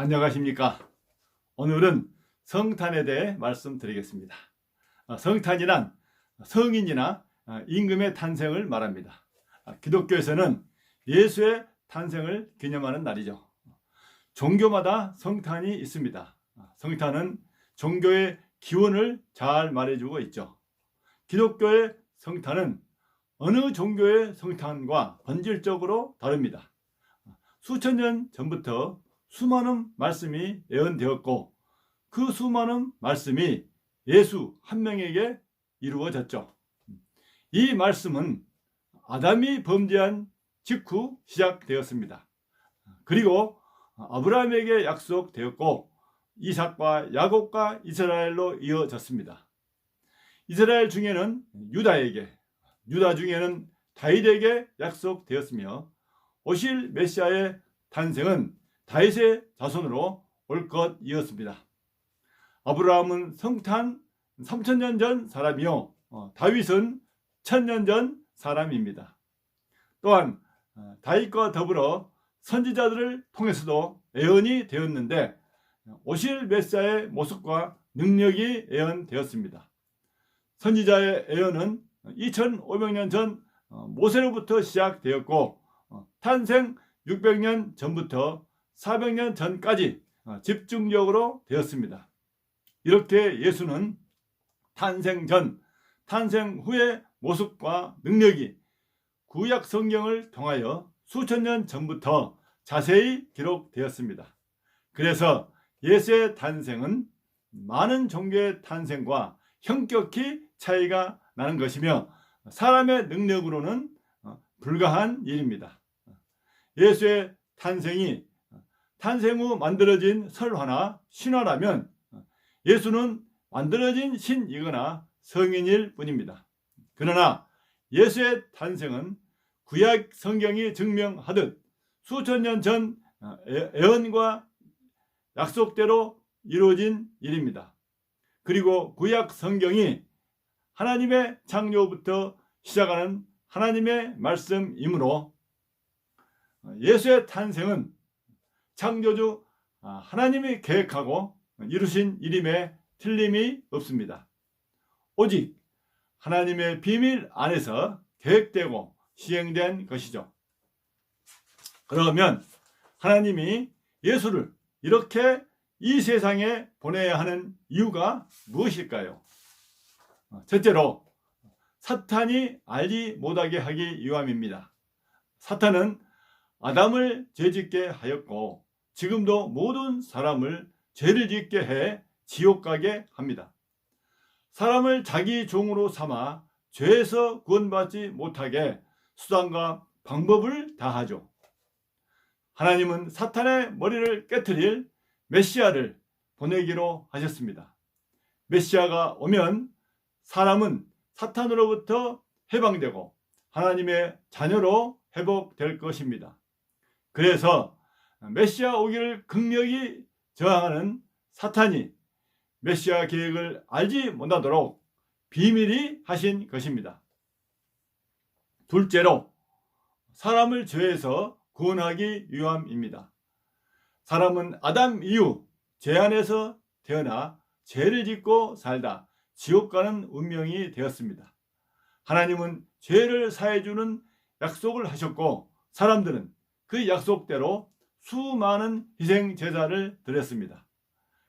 안녕하십니까. 오늘은 성탄에 대해 말씀드리겠습니다. 아, 성탄이란 성인이나 아, 임금의 탄생을 말합니다. 아, 기독교에서는 예수의 탄생을 기념하는 날이죠. 종교마다 성탄이 있습니다. 성탄은 종교의 기원을 잘 말해주고 있죠. 기독교의 성탄은 어느 종교의 성탄과 본질적으로 다릅니다. 수천 년 전부터 수많은 말씀이 예언되었고 그 수많은 말씀이 예수 한 명에게 이루어졌죠. 이 말씀은 아담이 범죄한 직후 시작되었습니다. 그리고 아브라함에게 약속되었고 이삭과 야곱과 이스라엘로 이어졌습니다. 이스라엘 중에는 유다에게, 유다 중에는 다윗에게 약속되었으며 오실 메시아의 탄생은 다윗의 자손으로 올 것이었습니다. 아브라함은 성탄 3천년 전 사람이요 어, 다윗은 천년 전 사람입니다. 또한 어, 다윗과 더불어 선지자들을 통해서도 예언이 되었는데 오실 메시아의 모습과 능력이 예언되었습니다. 선지자의 예언은 2500년 전 어, 모세로부터 시작되었고 탄생 600년 전부터 400년 전까지 집중적으로 되었습니다. 이렇게 예수는 탄생 전, 탄생 후의 모습과 능력이 구약 성경을 통하여 수천 년 전부터 자세히 기록되었습니다. 그래서 예수의 탄생은 많은 종교의 탄생과 형격히 차이가 나는 것이며 사람의 능력으로는 불가한 일입니다. 예수의 탄생이 탄생 후 만들어진 설화나 신화라면 예수는 만들어진 신이거나 성인일 뿐입니다. 그러나 예수의 탄생은 구약 성경이 증명하듯 수천 년전 예언과 약속대로 이루어진 일입니다. 그리고 구약 성경이 하나님의 창조부터 시작하는 하나님의 말씀이므로 예수의 탄생은 창조주 하나님이 계획하고 이루신 일임에 틀림이 없습니다. 오직 하나님의 비밀 안에서 계획되고 시행된 것이죠. 그러면 하나님이 예수를 이렇게 이 세상에 보내야 하는 이유가 무엇일까요? 첫째로 사탄이 알지 못하게 하기 위함입니다. 사탄은 아담을 죄짓게 하였고 지금도 모든 사람을 죄를 짓게 해 지옥 가게 합니다. 사람을 자기 종으로 삼아 죄에서 구원받지 못하게 수단과 방법을 다하죠. 하나님은 사탄의 머리를 깨뜨릴 메시아를 보내기로 하셨습니다. 메시아가 오면 사람은 사탄으로부터 해방되고 하나님의 자녀로 회복될 것입니다. 그래서 메시아 오기를 극력히 저항하는 사탄이 메시아 계획을 알지 못하도록 비밀이 하신 것입니다. 둘째로 사람을 죄에서 구원하기 위함입니다. 사람은 아담 이후 죄 안에서 태어나 죄를 짓고 살다 지옥 가는 운명이 되었습니다. 하나님은 죄를 사해주는 약속을 하셨고 사람들은 그 약속대로 수많은 희생 제사를 드렸습니다.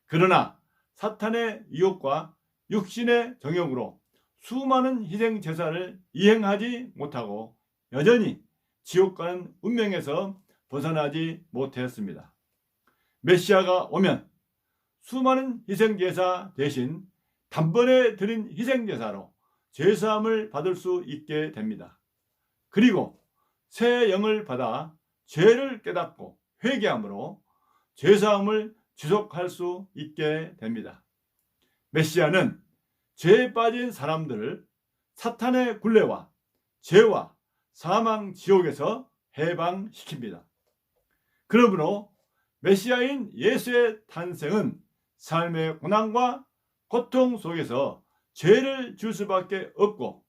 그러나 사탄의 유혹과 육신의 정욕으로 수많은 희생 제사를 이행하지 못하고 여전히 지옥 가는 운명에서 벗어나지 못했습니다. 메시아가 오면 수많은 희생 제사 대신 단번에 드린 희생 제사로 죄사함을 받을 수 있게 됩니다. 그리고 새 영을 받아 죄를 깨닫고 회개함으로 죄사함을 지속할 수 있게 됩니다. 메시아는 죄에 빠진 사람들을 사탄의 굴레와 죄와 사망 지옥에서 해방시킵니다. 그러므로 메시아인 예수의 탄생은 삶의 고난과 고통 속에서 죄를 줄 수밖에 없고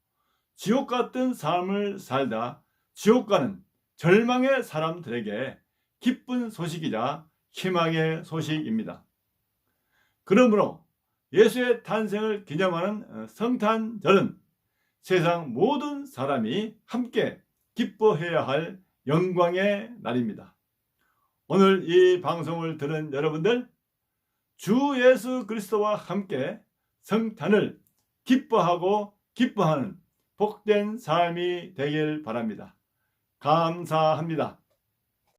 지옥 같은 삶을 살다 지옥 가는 절망의 사람들에게 기쁜 소식이자 희망의 소식입니다. 그러므로 예수의 탄생을 기념하는 어, 성탄절은 세상 모든 사람이 함께 기뻐해야 할 영광의 날입니다. 오늘 이 방송을 들은 여러분들 주 예수 그리스도와 함께 성탄을 기뻐하고 기뻐하는 복된 삶이 되길 바랍니다. 감사합니다.